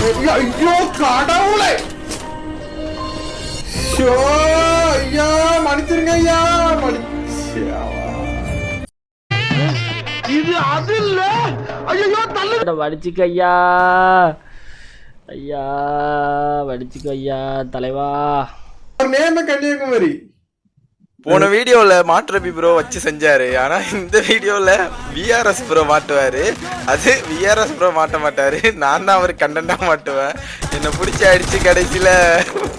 ஐயோ கடவுளே. ஐயா மன்னிச்சிருங்க ஐயா இது அது இல்ல. ஐயோ தள்ளு. வடிச்சுக்க ஐயா. ஐயா வடிச்சுக்க ஐயா தலைவா. நேம கன்னியாகுமரி. போன வீடியோல மாற்றபி ப்ரோ வச்சு செஞ்சாரு. ஆனா இந்த வீடியோல விஆர்எஸ் ப்ரோ மாட்டுவாரு. அது விஆர்எஸ் ப்ரோ மாட்ட மாட்டாரு. நான் தான் அவர் கண்டென்ட்டா மாட்டுவேன். என்னை பிடிச்சி அடிச்சு கடைசியில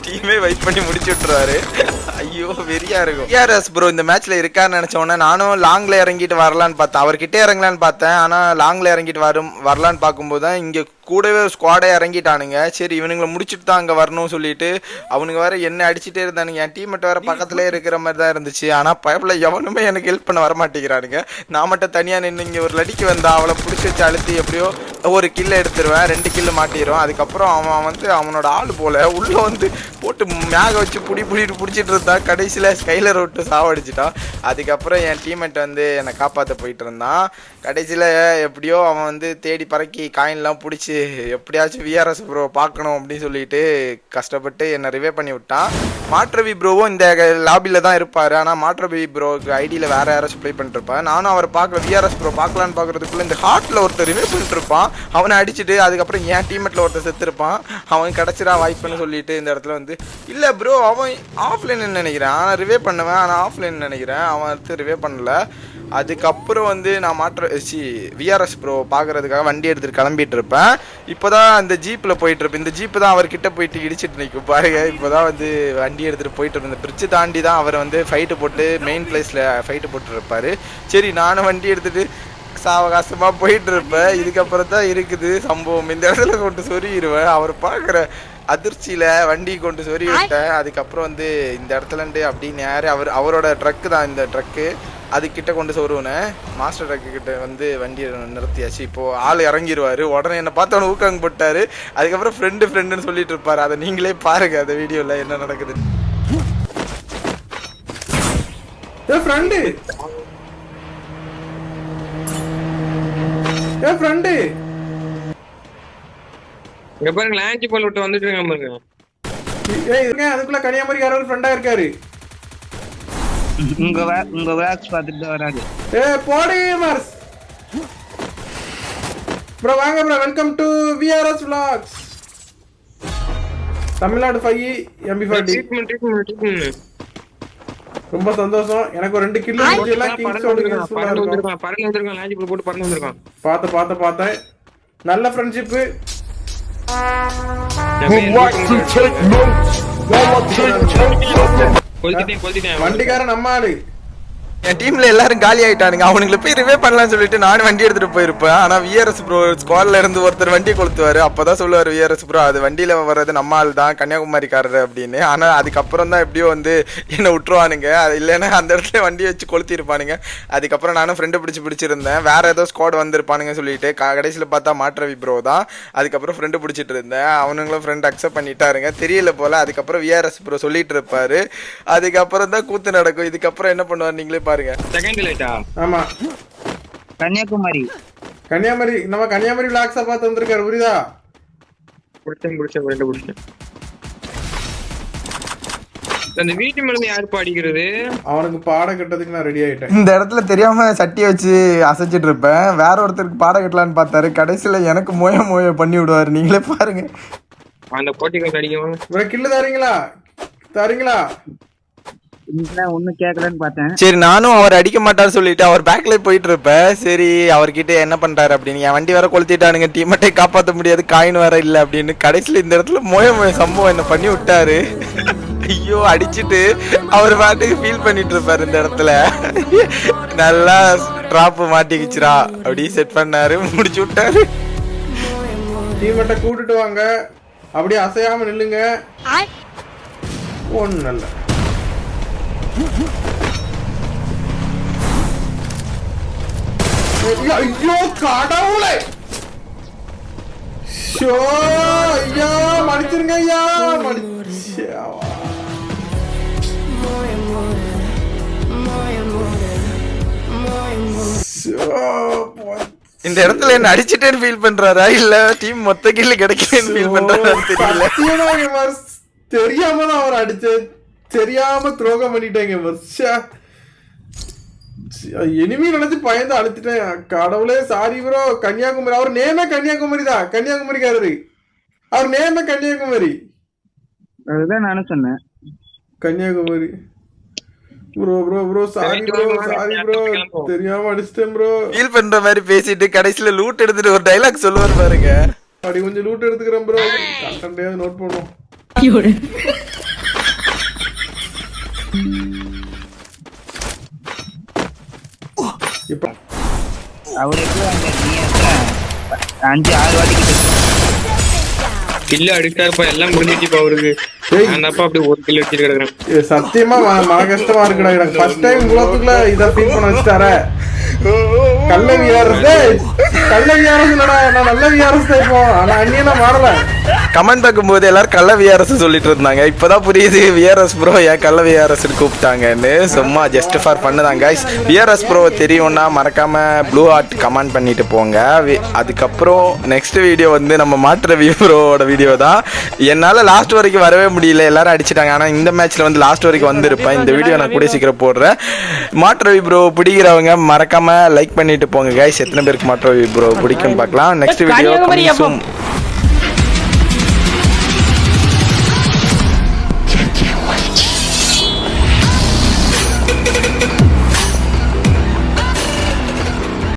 டீமே வைப் பண்ணி முடிச்சு விட்டுருவாரு. ஐயோ வெறியா இருக்கும். விஆர்எஸ் ப்ரோ இந்த மேட்ச்ல இருக்கான்னு நினைச்ச உடனே நானும் லாங்ல இறங்கிட்டு வரலான்னு பார்த்தேன். அவர்கிட்ட இறங்கலான்னு பார்த்தேன். ஆனா லாங்ல இறங்கிட்டு வரும் வரலான்னு பார்க்கும்போது தான் இங்க கூடவே ஸ்குவாடே இறங்கிட்டானுங்க. சரி இவனுங்களை முடிச்சுட்டு தான் அங்கே வரணும்னு சொல்லிட்டு அவனுங்க வேற என்ன அடிச்சுட்டே இருந்தானுங்க. என் டீம் வேற பக்கத்துல இருக்கிற மாதிரி தான் இருந்துச்சு. ஆனால் பயப்பில் எவனுமே எனக்கு ஹெல்ப் பண்ண வர மாட்டேங்கிறானுங்க. நான் மட்டும் தனியாக நின்று இங்கே ஒரு லடிக்கு வந்தா அவளை பிடிச்சி வச்சு அழுத்தி எப்படியோ ஒரு கில்ல எடுத்துருவேன். ரெண்டு கில்லு மாட்டிடுவேன். அதுக்கப்புறம் அவன் வந்து அவனோட ஆள் போல உள்ள வந்து போட்டு மேக வச்சு புடி புடிட்டு பிடிச்சிட்டு இருந்தான் கடைசியில் ஸ்கைலர் விட்டு சாவடிச்சிட்டான். அதுக்கப்புறம் என் டீம்மேட் வந்து என்னை காப்பாற்ற போயிட்டு இருந்தான். கடைசியில் எப்படியோ அவன் வந்து தேடி பறக்கி காயின்லாம் பிடிச்சி எப்படியாச்சும் விஆர்எஸ் ப்ரோ பார்க்கணும் அப்படின்னு சொல்லிட்டு கஷ்டப்பட்டு என்னை ரிவே பண்ணி விட்டான் மாற்றவி ப்ரோவும் இந்த லாபியில் தான் இருப்பார். ஆனால் மாற்றவி ப்ரோவுக்கு ஐடியில் வேறு யாராச்சும் ப்ளே பண்ணிருப்பேன் நானும் அவர் பார்க்கல. விஆர்எஸ் ப்ரோ பார்க்கலான்னு பார்க்குறதுக்குள்ளே இந்த ஹார்ட்டில் ஒருத்தர் ரிவ்யூ பண்ணிட்டுருப்பான் அவனை அடிச்சுட்டு அதுக்கப்புறம் என் டீமெட்டில் ஒருத்தர் செத்துருப்பான். அவன் கிடச்சிடா வாய்ப்புன்னு சொல்லிட்டு இந்த இடத்துல வந்து இல்லை ப்ரோ அவன் ஆஃப்லைன் நினைக்கிறேன். ஆனால் ரிவே பண்ணுவேன். ஆனால் ஆஃப்லைன் நினைக்கிறேன். அவன் அடுத்து ரிவே பண்ணல. அதுக்கப்புறம் வந்து நான் மாற்ற சி விஆர்எஸ் ப்ரோ பார்க்கறதுக்காக வண்டி எடுத்துகிட்டு கிளம்பிட்டு இருப்பேன். இப்போ தான் அந்த ஜீப்பில் போயிட்டுருப்பேன் இந்த ஜீப்பு தான் அவர்கிட்ட போயிட்டு இடிச்சிட்டு நிற்கும் பாருங்க இப்போ தான் வந்து வண்டி எடுத்துகிட்டு போயிட்டு இருந்தேன் பிரிட்ஜு தாண்டி தான் அவர் வந்து ஃபைட்டு போட்டு மெயின் பிளேஸில் ஃபைட்டு போட்டுருப்பாரு. சரி நானும் வண்டி எடுத்துட்டு சாவகாசமாக போயிட்டு இருப்பேன். இதுக்கப்புறம் தான் இருக்குது சம்பவம். இந்த இடத்துல கொண்டு சொருகிடுவேன் அவர் பார்க்குற அதிர்ச்சியில் வண்டி கொண்டு சொருகி விட்டேன் அதுக்கப்புறம் வந்து இந்த இடத்துலண்டு அப்படின்னு அப்படி அவர் அவரோட ட்ரக்கு தான் இந்த ட்ரக்கு அதுக்கிட்ட கொண்டு சொருவினேன் மாஸ்டர் ட்ரக்கு கிட்ட வந்து வண்டியை நிறுத்தியாச்சு. இப்போ ஆள் இறங்கிடுவாரு உடனே என்னை பார்த்து அவனை ஊக்காங்க போட்டாரு. அதுக்கப்புறம் ஃப்ரெண்டு ஃப்ரெண்டுன்னு சொல்லிட்டு இருப்பாரு அதை நீங்களே பாருங்க அந்த வீடியோவில் என்ன நடக்குது. ஏ ஃப்ரெண்டு ஏ ஃப்ரெண்டு இங்க பாருங்க லாஞ்சி பால் விட்டு வந்துட்டு இருக்காங்க பாருங்க. ஏய் இருங்க அதுக்குள்ள கன்னியாகுமரி யாரோ ஃப்ரெண்டா இருக்காரு. உங்க வே- உங்க வேக்ஸ் பார்த்துட்டு தான் வராது ஏ போடு மார்ஸ். ப்ரோ வாங்க bro. Welcome to VRS vlogs. Tamil Nadu five MB forty treatment treatment treatment ரொம்ப சந்தோஷம். எனக்கு ஒரு ரெண்டு கிலோ எல்லாம் கிங் சவுண்ட் இருக்கும். பறந்து வந்திருக்கான் லாஞ்சி போட்டு பறந்து வந்திருக்கான். பார்த்து பார்த்து பார்த்தேன் நல்ல ஃப்ரெண்ட்ஷிப்பு கொளுத்திட்டேன் கொளுத்திட்டேன் வண்டிக்காரன் நம்ம ஆளு என் டீம்ல எல்லாரும் காலி ஆயிட்டானுங்க. அவனுங்களை போய் ரிவே பண்ணலாம்னு சொல்லிட்டு நானும் வண்டி எடுத்துட்டு போயிருப்பேன். ஆனா விஆர்எஸ் ப்ரோ ஸ்குவாட்ல இருந்து ஒருத்தர் வண்டி கொளுத்துவாரு. அப்பதான் சொல்லுவாரு விஆர்எஸ் ப்ரோ அது வண்டியில வர்றது நம்ம ஆள் தான் கன்னியாகுமரிக்காரர் அப்படின்னு. ஆனா அதுக்கப்புறம் தான் எப்படியோ வந்து என்னை விட்டுருவானுங்க. அது இல்லைன்னா அந்த இடத்துல வண்டியை வச்சு கொளுத்திருப்பானுங்க அதுக்கப்புறம் நானும் ஃப்ரெண்டு பிடிச்சி பிடிச்சிருந்தேன். வேற ஏதோ ஸ்குவாட் வந்திருப்பானுங்க சொல்லிட்டு க- கடைசியில பார்த்தா மாற்றவி ப்ரோ தான். அதுக்கப்புறம் ஃப்ரெண்டு பிடிச்சிட்டு இருந்தேன். அவனுங்களும் ஃப்ரெண்ட் அக்செப்ட் பண்ணிட்டாருங்க. தெரியல போல. அதுக்கப்புறம் விஆர்எஸ் ப்ரோ சொல்லிட்டு இருப்பாரு. அதுக்கப்புறம் தான் கூத்து நடக்கும். இதுக்கப்புறம் என்ன பண்ணுவார் நீங்களே பாருங்க. செகண்ட் லைட்டா ஆமா. கன்னியாகுமரி. கன்னியாகுமரி நம்ம கன்னியாகுமரி விளாக்ஸா பார்த்து வந்திருக்காரு புரியுதா? பிடிச்சேன் பிடிச்சேன் ரெண்டு பிடிச்சேன். அந்த வீட்டு மேல யாரு பாடிக்கிறது? அவனுக்கு பாடம் கட்டதுக்கு நான் ரெடி ஆயிட்டேன். இந்த இடத்துல தெரியாம சட்டியை வச்சு அசைச்சிட்டு இருப்பேன். வேற ஒருத்தருக்கு பாடம் கட்டலான்னு பார்த்தாரு. கடைசியில எனக்கு மோய மோய பண்ணி விடுவாரு. நீங்களே பாருங்க. அந்த போட்டிகள் அடிக்கும் ப்ரோ கில்லு தரீங்களா? தரீங்களா? இல்ல ஒண்ணும் கேட்கலன்னு பார்த்தேன். சரி நானும் அவர் அடிக்க மாட்டார் சொல்லிட்டு அவர் பேக்ல போயிட்டு இருப்பேன் சரி அவர்கிட்ட என்ன பண்றாரு அப்படின்னு என் வண்டி வேற கொளுத்திட்டானுங்க டீமட்டை காப்பாற்ற முடியாது காயின் வேற இல்ல அப்படின்னு. கடைசியில இந்த இடத்துல மோய மோய சம்பவம் என்ன பண்ணி விட்டாரு. ஐயோ அடிச்சிட்டு அவர் பாட்டுக்கு ஃபீல் பண்ணிட்டு இருப்பாரு இந்த இடத்துல. நல்லா டிராப் மாட்டிக்கிச்சுரா அப்படி செட் பண்ணாரு முடிச்சு விட்டாரு. டீமெட்டை கூட்டிட்டு வாங்க. அப்படியே அசையாம நில்லுங்க. ஒண்ணு நல்ல ஐயோ கடவுளே ஷோ ஐயா மன்னிச்சிருங்க ஐயா மன்னிச்சியா. இந்த இடத்துல என்ன அடிச்சிட்டேன்னு ஃபீல் பண்றாரா இல்ல டீம் மொத்த கில்லு கிடைக்கலன்னு ஃபீல் பண்றாரா தெரியல தெரியாம தான் அவர் அடிச்சேன் தெரியாம துரோகம் gamers. ச்சே. இனிமே நினைச்சு பயந்து அழுத்திட்டேன். கடவுளே சாரி ப்ரோ கன்னியாகுமரி அவர் நேமே கன்னியாகுமரி தான். கன்னியாகுமரிக்காரரு. அவர் நேமே கன்னியாகுமரி. அதுதான் நானும் சொன்னேன். Kanyakumari. Bro bro bro sorry bro sorry bro. தெரியாம அடிச்சிட்டேன் ப்ரோ ஃபீல் பண்ற மாதிரி பேசிட்டு கடைசியில லூட் எடுத்துட்டு ஒரு டைலாக் சொல்லுவார் பாருங்க. அப்படி கொஞ்சம் லூட் எடுத்துக்கிறேன் ப்ரோ கண்டென்ட் நோட் இப்ப அவர்? அஞ்சு ஆறு வாட்டி கிட்ட கில்லு அடிக்காருப்பா எல்லாம் முடிஞ்சிச்சுப்பா அவருக்கு. தான்ப்பா அப்படி ஒரு கில்லு வச்சிட்டு கிடக்குறேன்? சத்தியமா மன கஷ்டமா இருக்குடா எனக்கு ஃபர்ஸ்ட் டைம் இவ்வளவுக்குள்ள இத ஃபீல் பண்ண வச்சுட்டாரே. கள்ள விஆர்எஸ் கள்ள இல்லடா நான் நல்ல தான் இப்போ. ஆனா மாறல. கமெண்ட் பார்க்கும்போது எல்லாரும் கள்ள விஆர்எஸ் சொல்லிட்டு இருந்தாங்க. இப்பதான் புரியுது விஆர்எஸ் ப்ரோ ஏன் கள்ள விஆர்எஸ் கூப்பிட்டாங்கன்னு. சும்மா ஜஸ்ட் ஃபார் பண்ணுதாங்க கைஸ் விஆர்எஸ் ப்ரோ தெரியும்னா மறக்காம ப்ளூ ஹார்ட் கமெண்ட் பண்ணிட்டு போங்க. அதுக்கப்புறம் நெக்ஸ்ட் வீடியோ வந்து நம்ம மாற்ற ப்ரோவோட வீடியோ தான். என்னால் லாஸ்ட் வரைக்கும் வரவே முடியல. எல்லாரும் அடிச்சிட்டாங்க. ஆனால் இந்த மேட்ச்ல வந்து லாஸ்ட் வரைக்கும் வந்திருப்பேன். இந்த வீடியோ நான் கூட சீக்கிரம் போடுறேன். மாற்றவி ப்ரோ பிடிக்கிறவங்க மறக்காம லைக் பண்ணிட்டு போங்க guys. எத்தனை பேருக்கு மாற்றவி ப்ரோ பிடிக்கும்னு பார்க்கலாம். Next video